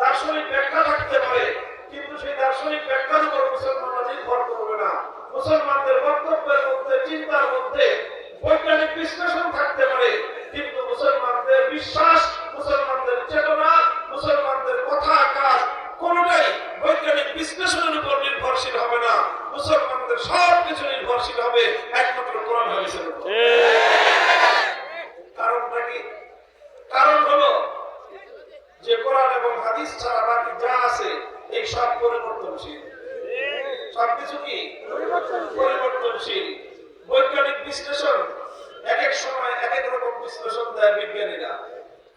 দার্শনিক ব্যাখ্যা থাকতে পারে, কিন্তু সেই দার্শনিক উপর না। মুসলমানদের বক্তব্যের মধ্যে, চিন্তার মধ্যে বৈজ্ঞানিক বিশ্লেষণ থাকতে পারে, কিন্তু মুসলমানদের বিশ্বাস মুসলমানদের চেতনা, মুসলমানদের কথা কাজ কোনটাই বৈজ্ঞানিক বিশ্লেষণের উপর নির্ভরশীল হবে না। মুসলমানদের সব নির্ভরশীল হবে একমাত্র কোরআন হাদিসের উপর। কারণটা কি? কারণ হলো যে কোরআন এবং হাদিস ছাড়া বাকি যা আছে, এই সব পরিবর্তনশীল। সবকিছু কি? পরিবর্তনশীল। বৈজ্ঞানিক বিশ্লেষণ এক এক সময় এক এক রকম বিশ্লেষণ দেয় বিজ্ঞানীরা।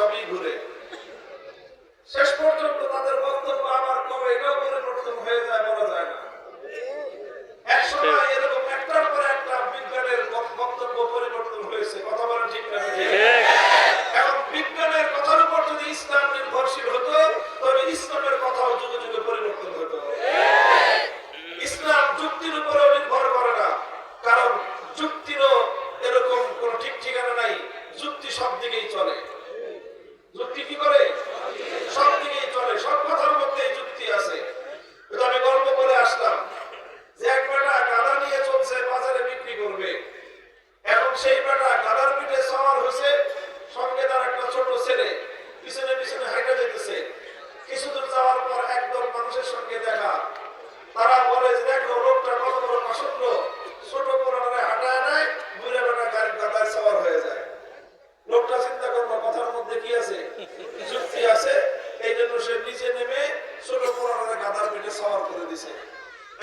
সবই ঘুরে। শেষ পর্যন্ত তাদের বক্তব্য আবার কবে এটাও পরিবর্তন হয়ে যায়, বলা যায় না। একসময় এরকম একটার পর একটা বিজ্ঞানের বক- বক্তব্য পরিবর্তন হয়েছে কথা বলেন ঠিক না ঠিক? এখন বিজ্ঞানের কথার উপর যদি ইসলাম নির্ভরশীল হতো তবে ইসলামের কথাও যুগে যুগে পরিবর্তন হতো ইসলাম যুক্তির উপরেও নির্ভর করে না কারণ যুক্তিরও এরকম কোন ঠিক ঠিকানা নাই যুক্তি সব দিকেই চলে যুক্তি কি করে সব দিকেই চলে সব কথার মধ্যেই যুক্তি আছে কিন্তু আমি গল্প করে আসলাম যে এক বেটা গাদা নিয়ে চলছে বাজারে বিক্রি করবে এখন সেই বেটা গাদার পিঠে সওয়ার হয়েছে সঙ্গে তার একটা ছোট ছেলে পিছনে পিছনে হাইটে যেতেছে কিছুদূর যাওয়ার পর একদল মানুষের সঙ্গে দেখা তারা বলে যে দেখো লোকটা কত বড় পাশন্ড ছোট পুরানো হাঁটায় নেয় বুড়ে বেটা গাড়ির গাদায় সওয়ার হয়ে যায় লোকটা চিন্তা করল কথার মধ্যে কি আছে যুক্তি আছে এই জন্য সে নিচে নেমে ছোট পোড়ানোর পেটে সওয়ার করে দিছে।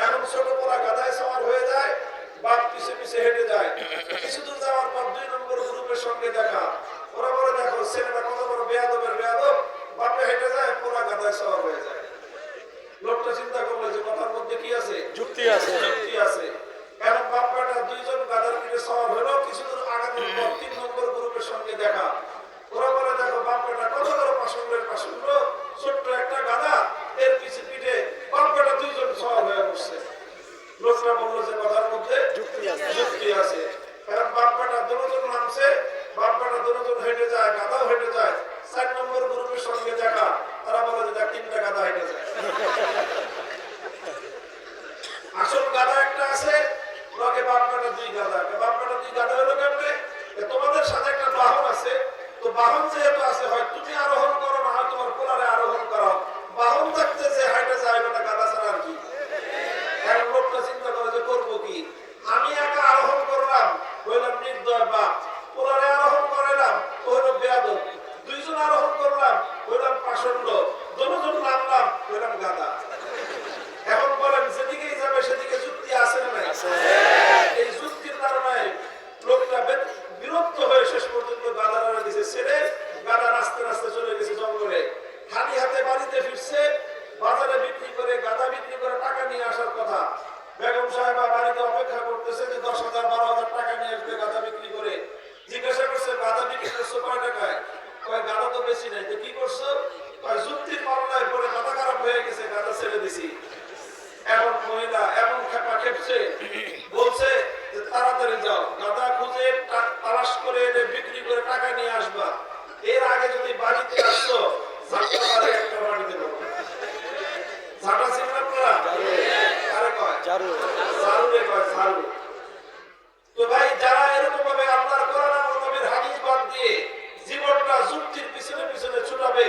এখন ছোট পোড়া গাদায় সওয়ার হয়ে যায় বাপ পিছে পিছে হেঁটে যায়। কিছু দূর যাওয়ার পর দুই নম্বর গ্রুপের সঙ্গে দেখা। ওরা বলে দেখো ছেলেটা কত বড় বেয়াদবের বেয়াদব। বাপে হেঁটে যায় পোড়া গাদায় সওয়ার হয়ে যায়। লোকটা চিন্তা করল যে কথার মধ্যে কি আছে? যুক্তি আছে। যুক্তি আছে। এখন বাপ বেটা দুইজন গাদার পিঠে সওয়ার হলো কিছু দূর আগানোর পর তিন নম্বর গ্রুপের সঙ্গে দেখা। ওরা বলে দেখো বাপ বেটা কত বড় পাশুন্ডের পাশুন্ড ছোট্ট একটা গাদা এর পিছে পিঠে দুইজন সওয়ার হয়ে বসছে লোকটা বলল যে কথার মধ্যে যুক্তি আছে। কারণ বাপ বেটা দুজন নামছে বাপ বেটা দুজন হেঁটে যায় গাদাও হেঁটে যায়। চার নম্বর গ্রুপের সঙ্গে দেখা, তারা বলে যে দেখ তিনটা গাদা হেঁটে যায়। আসল গাদা একটা আছে, লগে বাপ বেটা দুই গাদা বাপ বেটা দুই গাদা হলো কেমনে? তোমাদের সাথে একটা বাহন আছে, তো বাহন যেহেতু আছে, হয় তুমি আরোহণ করো না হয় তোমার পোলারে আরোহণ করো বাহন থাকতে যে হাইটে যায় ওটা গাদা ছাড়া আর কি এখন লোকটা চিন্তা করে যে করব কি আমি একা আরোহণ করলাম হইলাম নির্দয় বাপ পোলারে আরোহণ করাইলাম ও হইল বেয়াদব দুইজন আরোহণ করলাম হইলাম পাষণ্ড দুজন নামলাম হইলাম গাদা এখন বলেন যেদিকেই যাবে সেদিকে যুক্তি আছে না নাই এই যুক্তির কারণে লোকটা বে- বিরক্ত হয়ে শেষ পর্যন্ত গাদারা দিছে ছেড়ে গাদা রাস্তে রাস্তে চলে গেছে জঙ্গলে খালি হাতে বাড়িতে ফিরছে বাজারে বিক্রি করে গাদা বিক্রি করে টাকা নিয়ে আসার কথা বেগম সাহেবা বাড়িতে অপেক্ষা করতেছে যে দশ হাজার বারো হাজার টাকা নিয়ে আসবে গাদা বিক্রি করে জিজ্ঞাসা করছে গাদা বিক্রি করছ কয় টাকায় কয় গাদা তো বেশি নাই তো কি করছ কয় যুক্তির পাল্লায় পরে মাথা খারাপ হয়ে গেছে গাদা ছেড়ে দিছি এখন মহিলা এমন খেপা খেপছে বলছে যে তাড়াতাড়ি যাও। গাদা খুঁজে তালাশ করে এনে বিক্রি করে টাকা নিয়ে আসবা। এর আগে যদি বাড়িতে আসছো ঝাঁটা বাড়ি একটা বাড়ি দেবো ঝাঁটা ছিল আপনারা আরে কয় চারু ঝাড়ু রে কয় ঝাড়ু তো ভাই যারা এরকম ভাবে আল্লাহর কোরআন আর নবীর হাদিস বাদ দিয়ে জীবনটা যুক্তির পিছনে পিছনে ছুটাবে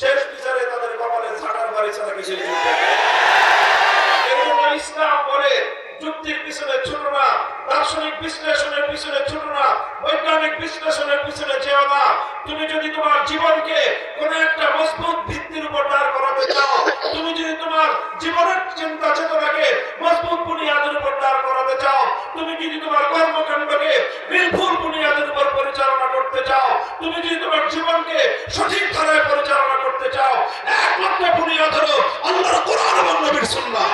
শেষ বিচারে তাদের কপালে ঝাঁটার বাড়ি ছাড়া কিছু এই জন্য ইসলাম বলে যুক্তির পিছনে ছোট না দার্শনিক দার্শনিক বিশ্লেষণের পিছনে ছুটো না বৈজ্ঞানিক বিশ্লেষণের পিছনে যেও না তুমি যদি তোমার জীবনকে কোন একটা মজবুত ভিত্তির উপর দাঁড় করাতে চাও তুমি যদি তোমার জীবনের চিন্তা চেতনাকে মজবুত বুনিয়াদের উপর দাঁড় করাতে চাও তুমি যদি তোমার কর্মকাণ্ডকে নির্ভুল বুনিয়াদের উপর পরিচালনা করতে চাও তুমি যদি তোমার জীবনকে সঠিক ধারায় পরিচালনা করতে চাও একমাত্র বুনিয়াদ হলো আল্লাহর কোরআন এবং নবীর সুন্নাহ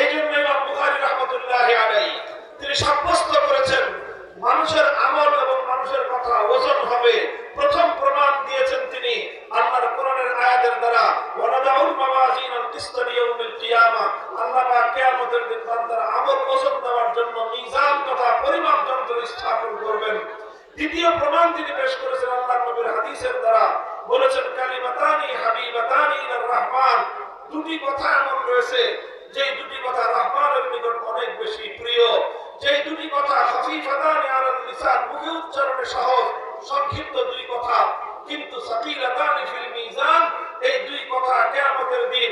এই জন্য ইমাম বুখারী রাহমাতুল্লাহি আলাইহি তিনি সাব্যস্ত করেছেন মানুষের আমল এবং মানুষের কথা ওজন হবে প্রথম প্রমাণ দিয়েছেন তিনি আল্লাহর কোরআনের আয়াতের দ্বারা ওয়ানাদাউল মাওয়াজিন আল কিসত লিয়াউমিল কিয়ামা আল্লাহ পাক কিয়ামতের দিন বান্দার আমল ওজন দেওয়ার জন্য মিজান তথা পরিমাপ যন্ত্র স্থাপন করবেন দ্বিতীয় প্রমাণ তিনি পেশ করেছেন আল্লাহর নবীর হাদিসের দ্বারা বলেছেন কালিমাতানি হাবিবাতানি ইলার রহমান দুটি কথা এমন রয়েছে যে দুটি কথা রহমানের নিকট অনেক বেশি প্রিয় যে দুটি কথা হাফিফাতানি আলাল লিসান মুখে উচ্চারণে সহজ সংক্ষিপ্ত দুই কথা কিন্তু সাকিলাতানি ফিল মিজান এই দুই কথা কিয়ামতের দিন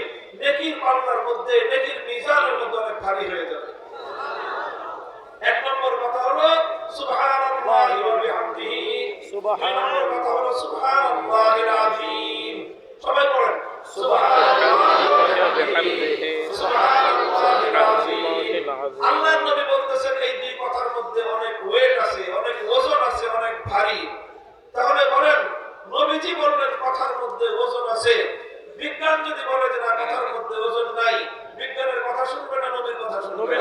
নেকির পাল্লার মধ্যে নেকির মিজানের মধ্যে অনেক ভারী হয়ে যাবে। এক নম্বর কথা হলো সুবহানাল্লাহি ওয়া বিহামদিহি। নম্বর কথা হলো সুবহানাল্লাহিল আযীম। সবাই পড়েন সুবহানাল্লাহি ওয়া বিহামদিহি সুবহানাল্লাহিল আযীম। আল্লাহর নবী বলতেছেন এই দুই কথার মধ্যে অনেক ওয়েট আছে অনেক ওজন আছে অনেক ভারী। তাহলে বলেন নবীজি বললেন কথার মধ্যে ওজন আছে। বিজ্ঞান যদি বলে যে না কথার মধ্যে ওজন নাই বিজ্ঞানের কথা শুনবে না নবীর কথা শুনবে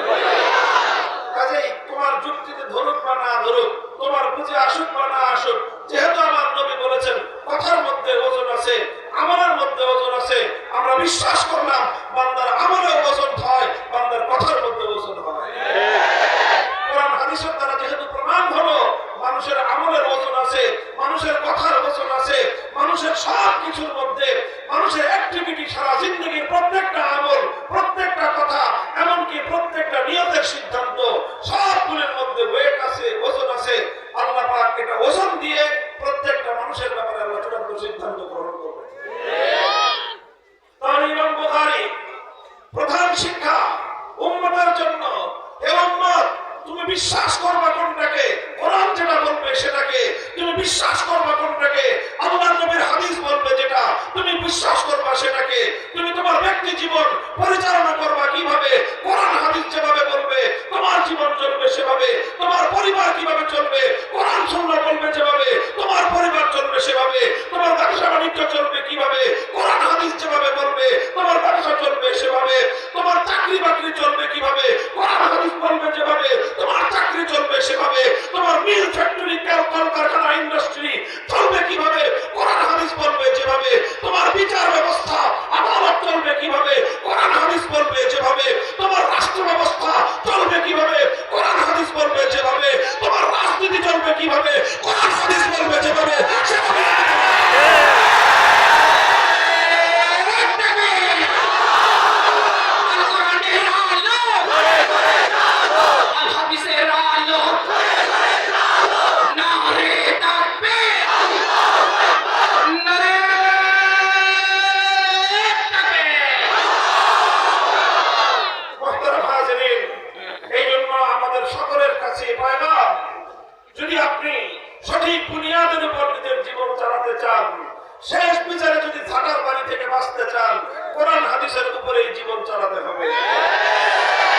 কাজেই তোমার যুক্তিতে ধরুক বা না ধরুক তোমার বুঝে আসুক বা না আসুক যেহেতু আমার নবী বলেছেন কথার মধ্যে ওজন আছে আমলের মধ্যে ওজন আছে আমরা বিশ্বাস করলাম বান্দার আমলে ওজন হয় বান্দার কথার মধ্যে ওজন হয়। কোরআন হাদিসের দ্বারা যেহেতু প্রমাণ হলো মানুষের আমলের ওজন আছে মানুষের কথার ওজন আছে মানুষের সব কিছুর মধ্যে মানুষের অ্যাক্টিভিটি সারা জিন্দগির প্রত্যেকটা আমল প্রত্যেকটা কথা এমনকি প্রত্যেকটা নিয়তের সিদ্ধান্ত সবগুলোর মধ্যে ওয়েট আছে ওজন আছে আল্লাহ পাক এটা ওজন দিয়ে প্রত্যেকটা মানুষের ব্যাপারে আল্লাহ চূড়ান্ত সিদ্ধান্ত গ্রহণ করবে তাহলে ইমাম বুখারী প্রধান শিক্ষা উম্মতের জন্য হে উম্মত তুমি বিশ্বাস করবা কোনটাকে কোরআন যেটা বলবে সেটাকে তুমি বিশ্বাস করবা কোনটাকে আল্লাহর নবীর হাদিস বলবে যেটা তুমি বিশ্বাস করবা সেটাকে তুমি তোমার ব্যক্তি জীবন পরিচালনা করবা কীভাবে কোরআন হাদিস যেভাবে বলবে তোমার জীবন চলবে সেভাবে তোমার পরিবার কীভাবে চলবে কোরআন সুন্নাহ বলবে যেভাবে তোমার পরিবার চলবে সেভাবে তোমার ব্যবসা বাণিজ্য চলবে কীভাবে কোরআন হাদিস যেভাবে বলবে তোমার ব্যবসা চলবে সেভাবে তোমার চাকরি বাকরি চলবে কীভাবে কোরআন হাদিস বলবে যেভাবে তোমার চাকরি চলবে সেভাবে তোমার মিল ফ্যাক্টরি কলকারখানা ইন্ডাস্ট্রি চলবে কীভাবে কোরআন হাদিস বলবে যেভাবে তোমার বিচার ব্যবস্থা আদালত চলবে কীভাবে কোরআন হাদিস বলবে যেভাবে তোমার রাষ্ট্র ব্যবস্থা চলবে কীভাবে কোরআন হাদিস বলবে যেভাবে তোমার রাজনীতি চলবে কীভাবে কোরআন হাদিস বলবে যেভাবে সেভাবে মোহতারাম হাজিরিন, এই জন্য আমাদের সকলের কাছে পয়গাম যদি আপনি সঠিক বুনিয়াদের উপর নিজের জীবন চালাতে চান শেষ বিচারে যদি থাকার বাড়ি থেকে বাঁচতে চান, কোরআন হাদিসের উপরে জীবন চালাতে হবে।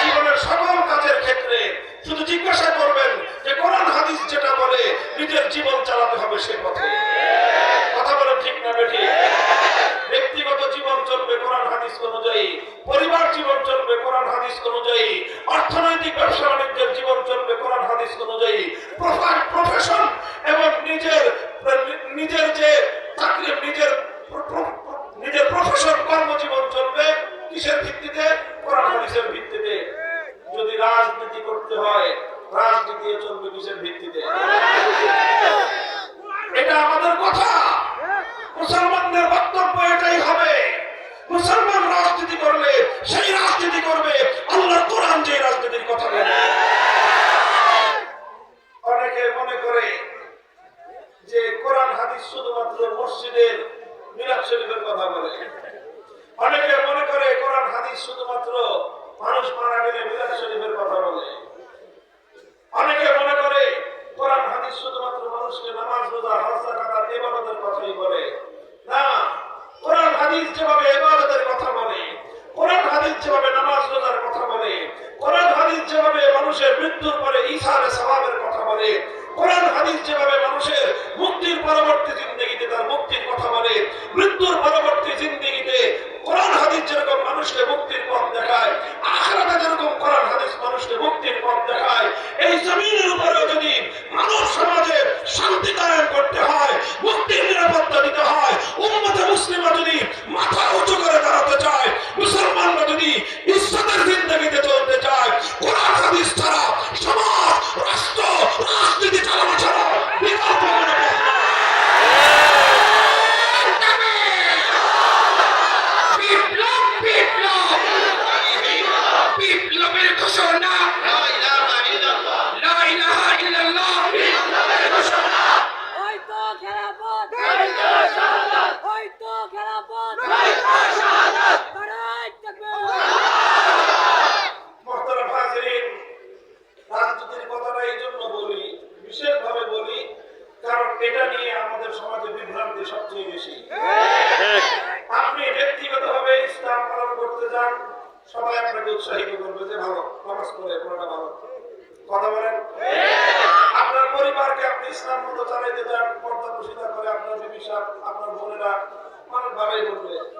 জীবনের সকল কাজের ক্ষেত্রে শুধু জিজ্ঞাসা করবেন যে কোরআন হাদিস যেটা বলে, নিজের জীবন চালাতে হবে সে পথে। কথা বলে ঠিক না বেঠিক ব্যক্তিগত জীবন চলবে কোরআন হাদিস অনুযায়ী, পরিবার জীবন চলবে কোরআন হাদিস অনুযায়ী, অর্থনৈতিক, ব্যবসা বাণিজ্যের জীবন চলবে কোরআন হাদিস অনুযায়ী। প্রফেশন এবং নিজের নিজের যে চাকরি নিজের নিজের প্রফেশন কর্মজীবন চলবে। কিসের ভিত্তিতে? কোরআন ভিত্তিতে। যদি রাজনীতি করতে হয়, রাজনীতি চলবে কিসের ভিত্তিতে? এটা আমাদের কথা। মুসলমানদের বক্তব্য এটাই হবে। মুসলমান রাজনীতি করলে সেই রাজনীতি করবে। আল্লাহর কোরআন যে রাজনীতির কথা বলে। আপনার বোনেরা অনেকভাবেই বলবে।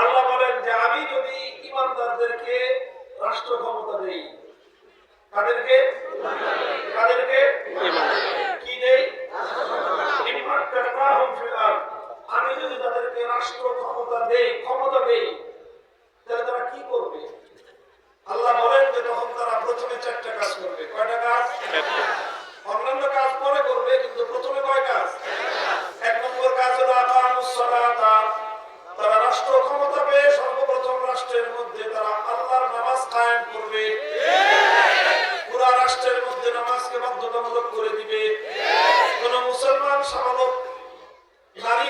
আল্লাহ বলেন যে আমি যদি ইমানদারদেরকে রাষ্ট্র ক্ষমতা দেই তাদেরকে তাদেরকে কি দেই? আমি যদি তাদেরকে রাষ্ট্র ক্ষমতা দেই ক্ষমতা দেই, তাহলে তারা কি করবে? আল্লাহ বলেন যে তখন তারা প্রথমে চারটা কাজ করবে। কয়টা কাজ? অন্যান্য কাজ পরে করবে, কিন্তু প্রথমে কয় কাজ? এক তারা রাষ্ট্র ক্ষমতা পেয়ে সর্বপ্রথম রাষ্ট্রের মধ্যে তারা আল্লাহর নামাজ কায়েম করবে পুরা রাষ্ট্রের মধ্যে নামাজকে বাধ্যতামূলক করে দিবে মুসলমান সামালক নারী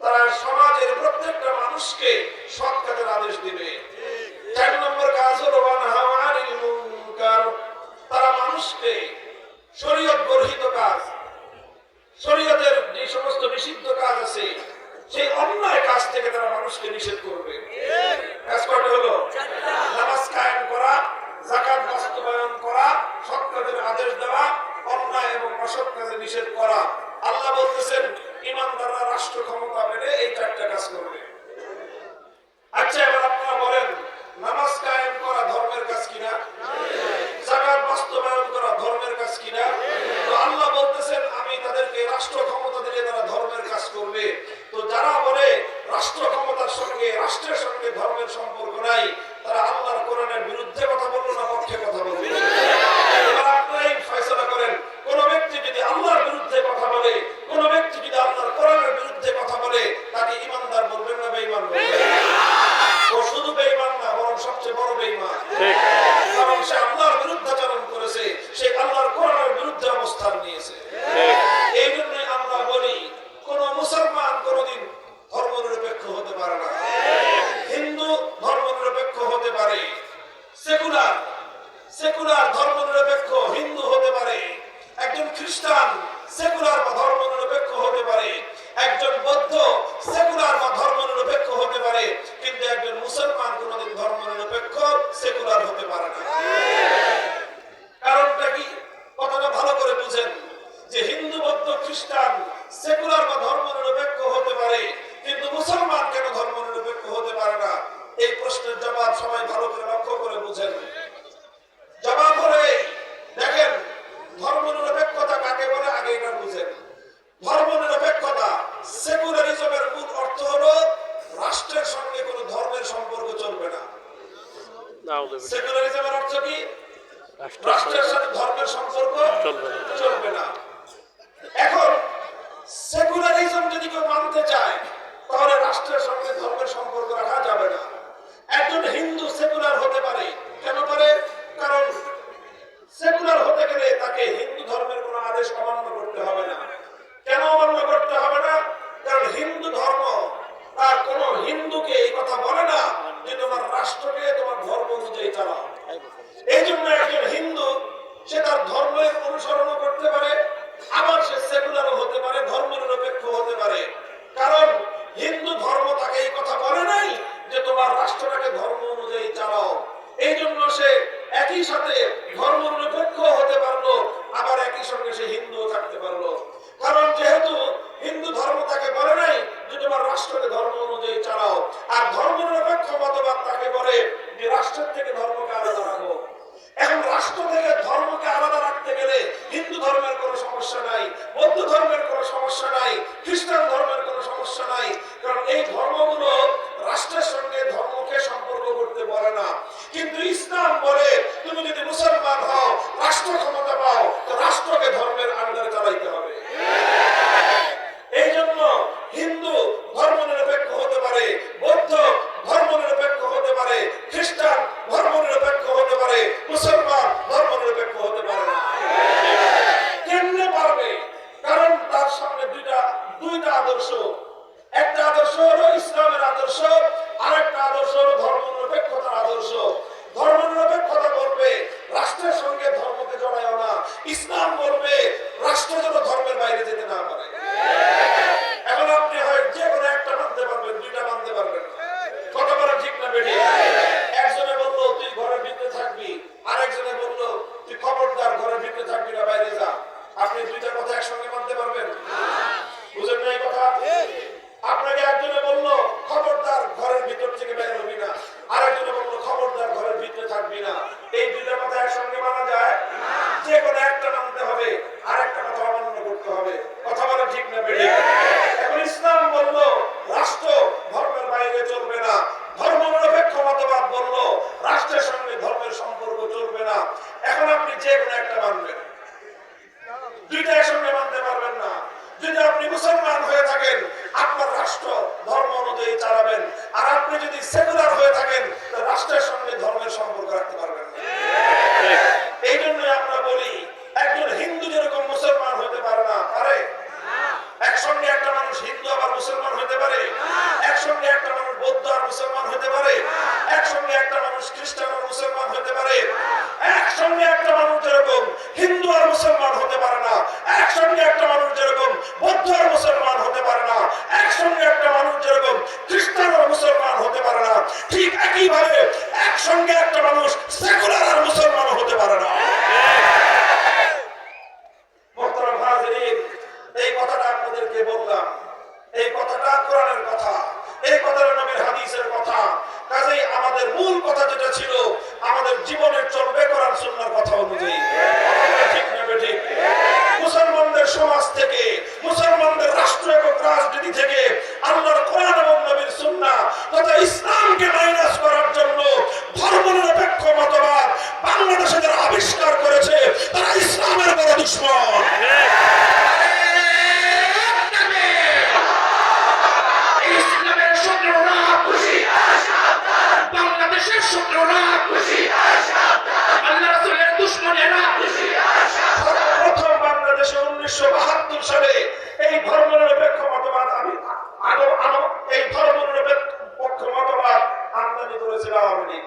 তারা সমাজের প্রত্যেকটা মানুষকে সৎ কাজের আদেশ দিবে। আমদানি করেছিল আওয়ামী লীগ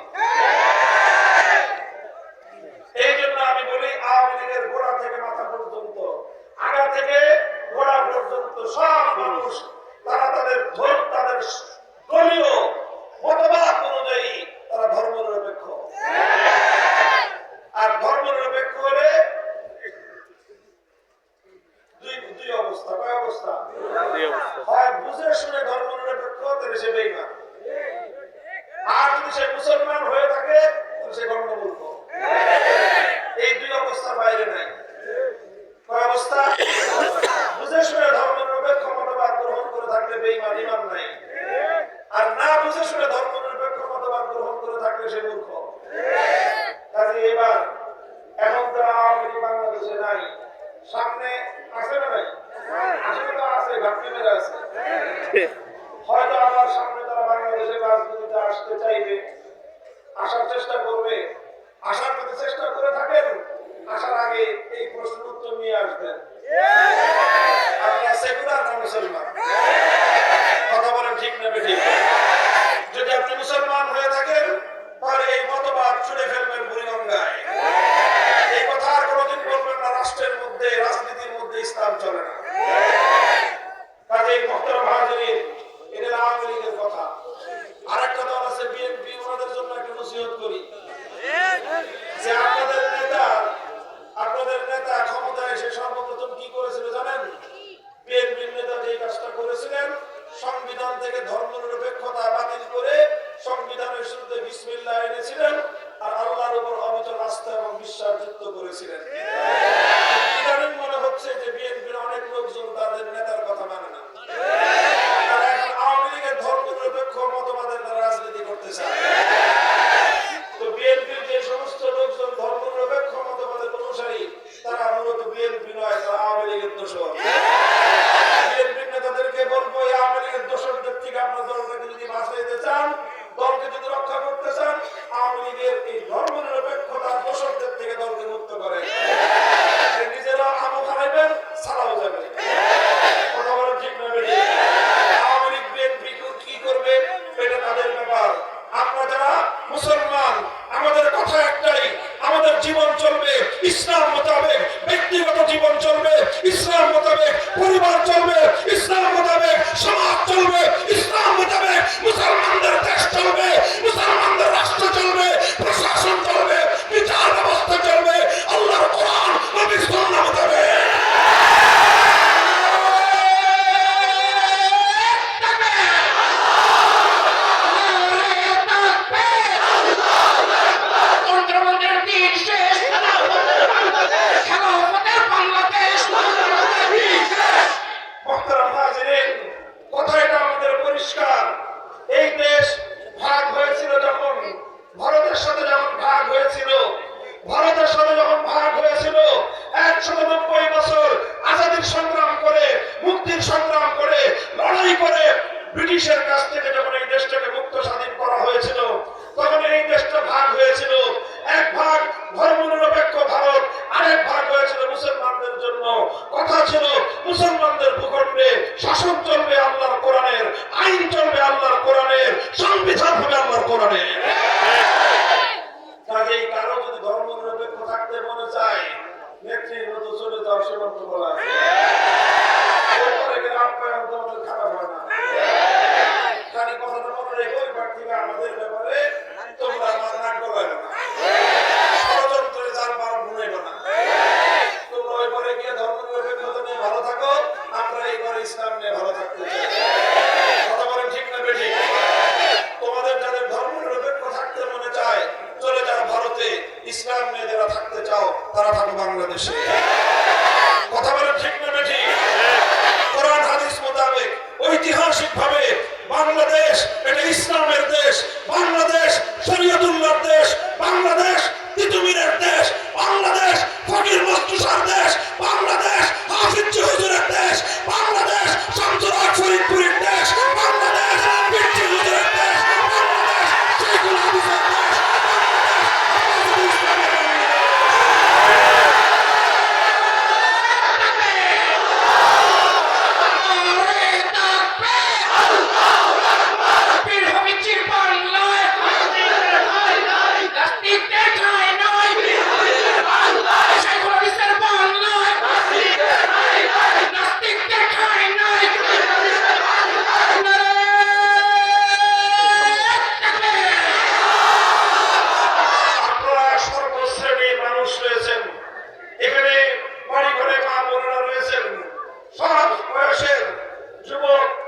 উৎসাহযুক্ত করেছিলেন।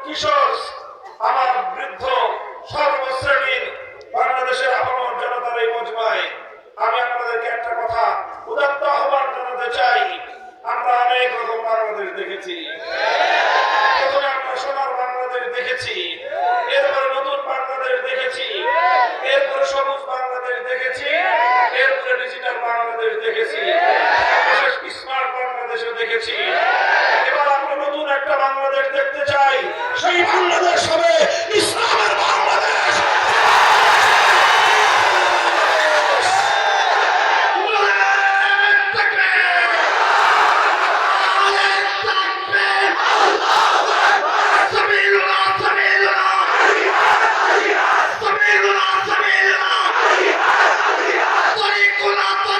কিশোর, আমার বৃদ্ধ সর্বশ্রেণীর বাংলাদেশের জনতার এই মজমায়, আমি আপনাদেরকে একটা কথা উদাত্ত আহ্বান জানাতে চাই। আমরা অনেক রকম বাংলাদেশ দেখেছি। এরপরে নতুন বাংলাদেশ দেখেছি সবুজ বাংলাদেশ দেখেছি, এরপরে ডিজিটাল বাংলাদেশ দেখেছি দেখেছি। সেই বাংলাদেশ